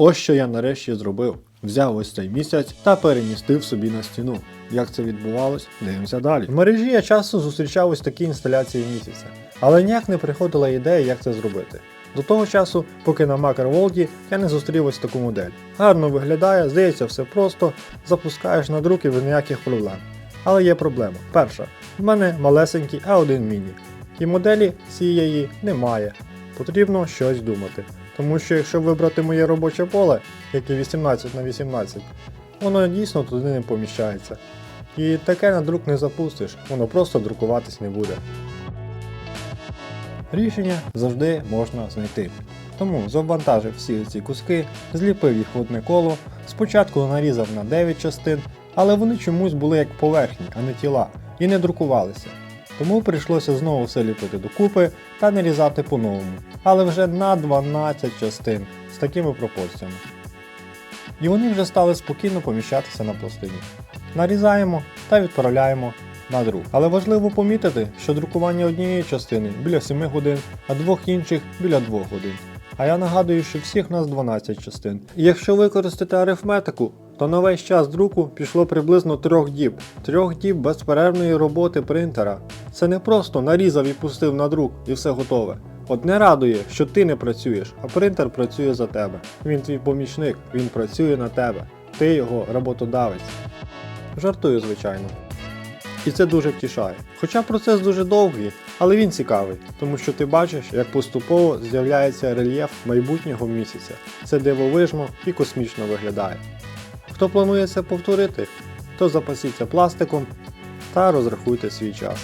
Ось що я нарешті зробив. Взяв ось цей місяць та перемістив собі на стіну. Як це відбувалось, дивимося далі. В мережі я часто зустрічав ось такі інсталяції місяця, але ніяк не приходила ідея, як це зробити. До того часу, поки на Macroworld я не зустрів ось таку модель. Гарно виглядає, здається, все просто, запускаєш на друк і без ніяких проблем. Але є проблема. Перша, в мене малесенький A1 міні, і моделі цієї немає. Потрібно щось думати. Тому що якщо вибрати моє робоче поле, яке 18 на 18, воно дійсно туди не поміщається. І таке на друк не запустиш, воно просто друкуватись не буде. Рішення завжди можна знайти. Тому завантажив всі ці куски, зліпив їх в одне коло, спочатку нарізав на 9 частин, але вони чомусь були як поверхні, а не тіла, і не друкувалися. Тому прийшлося знову все ліпити докупи та нарізати по-новому, але вже на 12 частин з такими пропорціями. І вони вже стали спокійно поміщатися на пластині. Нарізаємо та відправляємо на друк. Але важливо помітити, що друкування однієї частини біля 7 годин, а двох інших біля 2 годин. А я нагадую, що всіх нас 12 частин. І якщо використати арифметику, то на весь час друку пішло приблизно 3 діб. 3 діб безперервної роботи принтера. Це не просто нарізав і пустив на друк і все готове. Одне радує, що ти не працюєш, а принтер працює за тебе. Він твій помічник, він працює на тебе. Ти його роботодавець. Жартую, звичайно. І це дуже втішає. Хоча процес дуже довгий, але він цікавий, тому що ти бачиш, як поступово з'являється рельєф майбутнього місяця. Це дивовижно і космічно виглядає. Хто планує це повторити, то запасіться пластиком та розрахуйте свій час.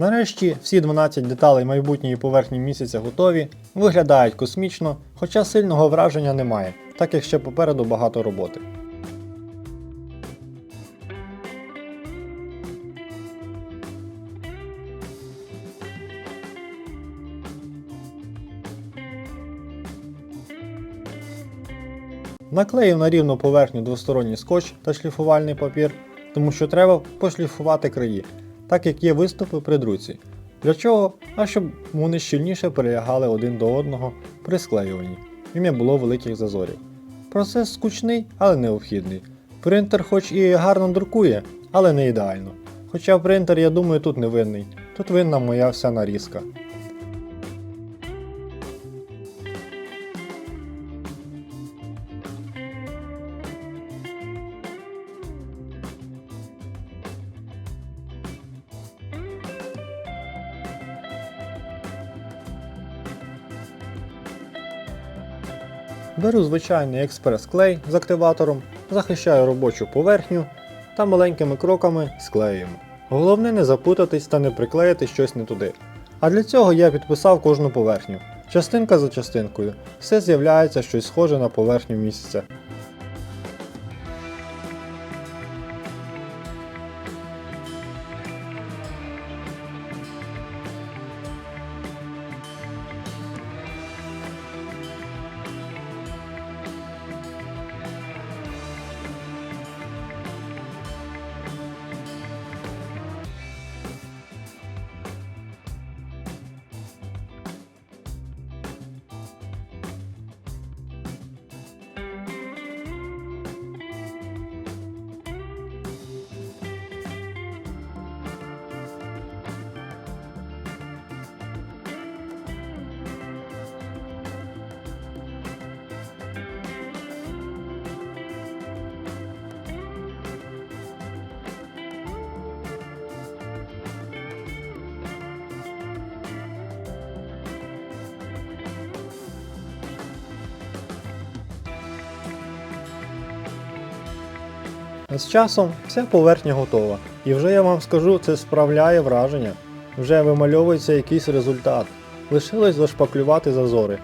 Нарешті всі 12 деталей майбутньої поверхні місяця готові, виглядають космічно, хоча сильного враження немає, так як ще попереду багато роботи. Наклеїв на рівну поверхню двосторонній скотч та шліфувальний папір, тому що треба пошліфувати краї, так як є виступи при друці. Для чого? А щоб вони щільніше прилягали один до одного при склеюванні і не було великих зазорів. Процес скучний, але необхідний. Принтер хоч і гарно друкує, але не ідеально. Хоча принтер, я думаю, тут не винний. Тут винна моя вся нарізка. Беру звичайний експрес-клей з активатором, захищаю робочу поверхню та маленькими кроками склеюємо. Головне не запутатись та не приклеїти щось не туди. А для цього я підписав кожну поверхню. Частинка за частинкою. Все з'являється щось схоже на поверхню місяця. З часом вся поверхня готова, і вже я вам скажу, це справляє враження. вже вимальовується якийсь результат. Лишилось зашпаклювати зазори.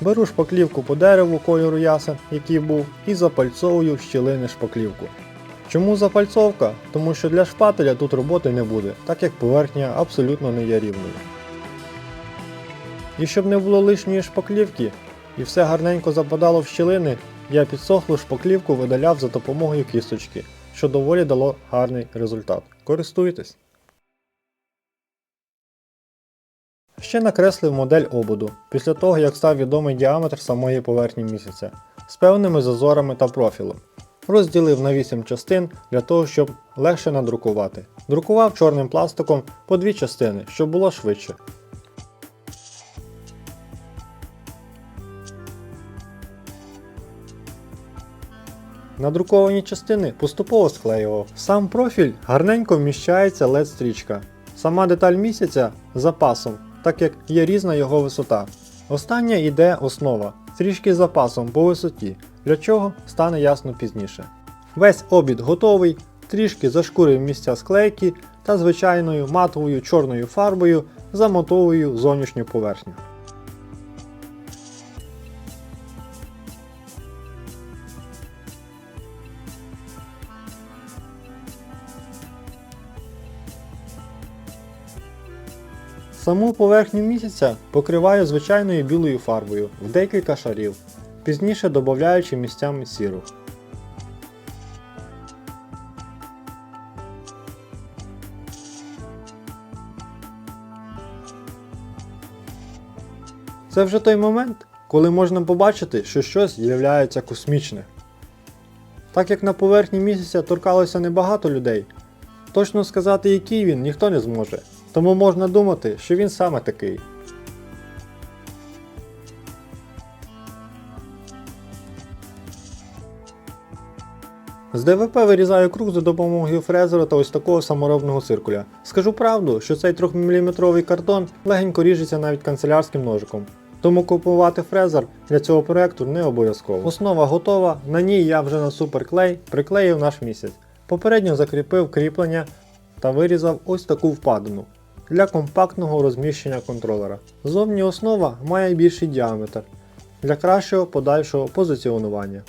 Беру шпаклівку по дереву кольору ясен, який був, і запальцовую щілини шпаклівку. Чому запальцовка? Тому що для шпателя тут роботи не буде, так як поверхня абсолютно не є рівною. І щоб не було лишньої шпаклівки і все гарненько западало в щілини, я підсохлу шпаклівку видаляв за допомогою кісточки, що доволі дало гарний результат. Користуйтесь! Ще накреслив модель ободу, після того як став відомий діаметр самої поверхні місяця з певними зазорами та профілем. Розділив на 8 частин для того, щоб легше надрукувати. Друкував чорним пластиком по дві частини, щоб було швидше. Надруковані частини поступово склеював. Сам профіль гарненько вміщається led стрічка. Сама деталь місяця запасом, так як є різна його висота. Остання йде основа, трішки з запасом по висоті, для чого стане ясно пізніше. Весь обід готовий, трішки зашкурив місця склейки та звичайною матовою чорною фарбою замотовую зовнішню поверхню. Саму поверхню місяця покриваю звичайною білою фарбою в декілька шарів, пізніше додаючи місцями сіру. Це вже той момент, коли можна побачити, що щось являється космічне. Так як на поверхні місяця торкалося небагато людей, точно сказати, який він ніхто не зможе. Тому можна думати, що він саме такий. З ДВП вирізаю круг за допомогою фрезера та ось такого саморобного циркуля. Скажу правду, що цей 3-мм картон легенько ріжеться навіть канцелярським ножиком. Тому купувати фрезер для цього проекту не обов'язково. Основа готова, на ній я вже на суперклей приклеїв наш місяць. Попередньо закріпив кріплення та вирізав ось таку впадину для компактного розміщення контролера. Зовні основа має більший діаметр для кращого подальшого позиціонування.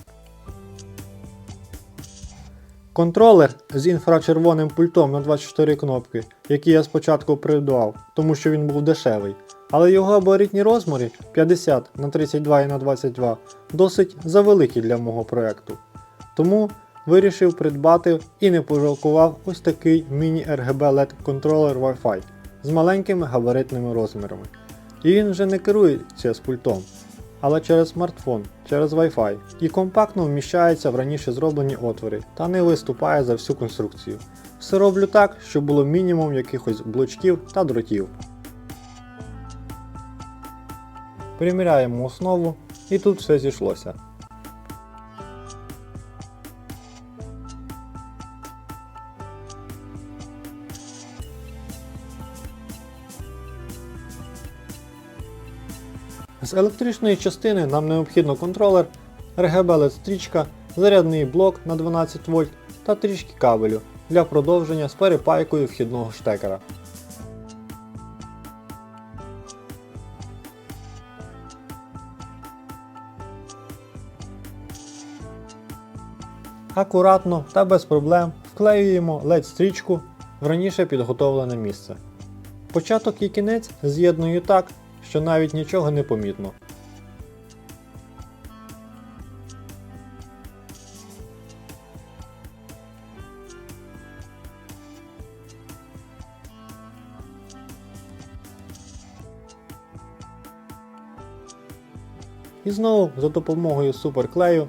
Контролер з інфрачервоним пультом на 24 кнопки, який я спочатку придбав, тому що він був дешевий, але його габаритні розміри 50 на 32 і на 22 досить завеликі для мого проекту. Тому вирішив придбати і не пожалкував ось такий міні-RGB LED контролер Wi-Fi з маленькими габаритними розмірами. І він вже не керується з пультом, але через смартфон, через Wi-Fi і компактно вміщається в раніше зроблені отвори та не виступає за всю конструкцію. Все роблю так, щоб було мінімум якихось блочків та дротів. Приміряємо основу і тут все зійшлося. Електричної частини нам необхідно контролер, RGB стрічка, зарядний блок на 12 вольт та трішки кабелю для продовження з перепайкою вхідного штекера. Акуратно та без проблем вклеюємо LED стрічку в раніше підготовлене місце. Початок і кінець з'єдную так, що навіть нічого не помітно. І знову за допомогою суперклею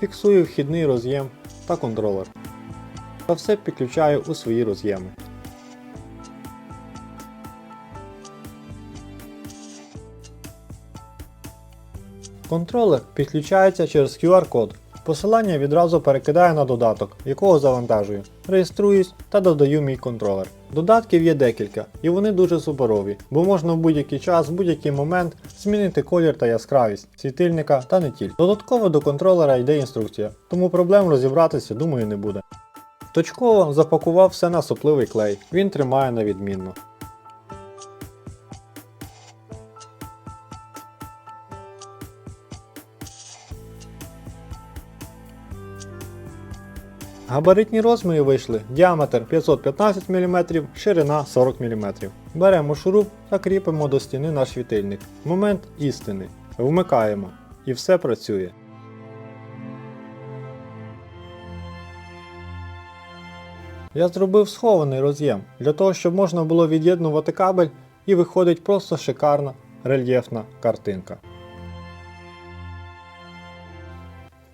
фіксую вхідний роз'єм та контролер. Та все підключаю у свої роз'єми. Контролер підключається через QR-код, Посилання відразу перекидаю на додаток, якого завантажую. Реєструюсь та додаю мій контролер. Додатків є декілька, і вони дуже суперові, бо можна в будь-який час, в будь-який момент змінити колір та яскравість світильника та не тільки. Додатково до контролера йде інструкція, тому проблем розібратися, думаю, не буде. Точково запакував все на сопливий клей, він тримає на відмінно. Габаритні розміри вийшли діаметр 515 мм, ширина 40 мм. Беремо шуруп та кріпимо до стіни наш світильник. Момент істини. Вмикаємо. І все працює. Я зробив схований роз'єм для того, щоб можна було від'єднувати кабель і виходить просто шикарна рельєфна картинка.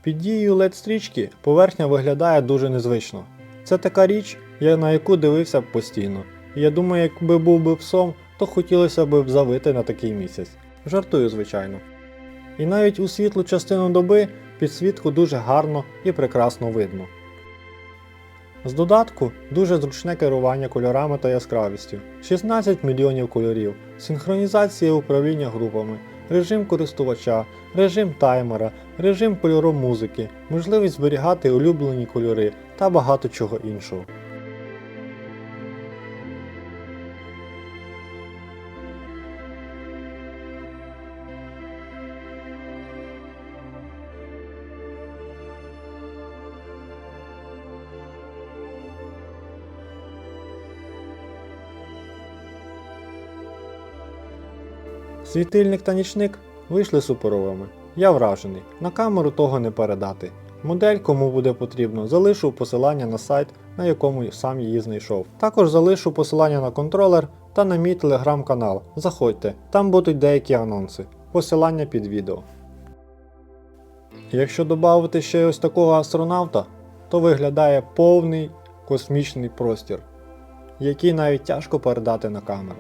Під дією LED стрічки поверхня виглядає дуже незвично. Це така річ, я на яку дивився б постійно. Я думаю, якби був би псом, то хотілося б завити на такий місяць. Жартую, звичайно. І навіть у світлу частину доби підсвітку дуже гарно і прекрасно видно. З додатку дуже зручне керування кольорами та яскравістю, 16 мільйонів кольорів, синхронізація управління групами, режим користувача, режим таймера, режим кольору музики, можливість зберігати улюблені кольори та багато чого іншого. Світильник та нічник вийшли суперовими. Я вражений. На камеру того не передати. Модель, кому буде потрібно, залишу посилання на сайт, на якому сам її знайшов. Також залишу посилання на контролер та на мій телеграм-канал. Заходьте, там будуть деякі анонси. Посилання під відео. Якщо додати ще ось такого астронавта, то виглядає повний космічний простір, який навіть тяжко передати на камеру.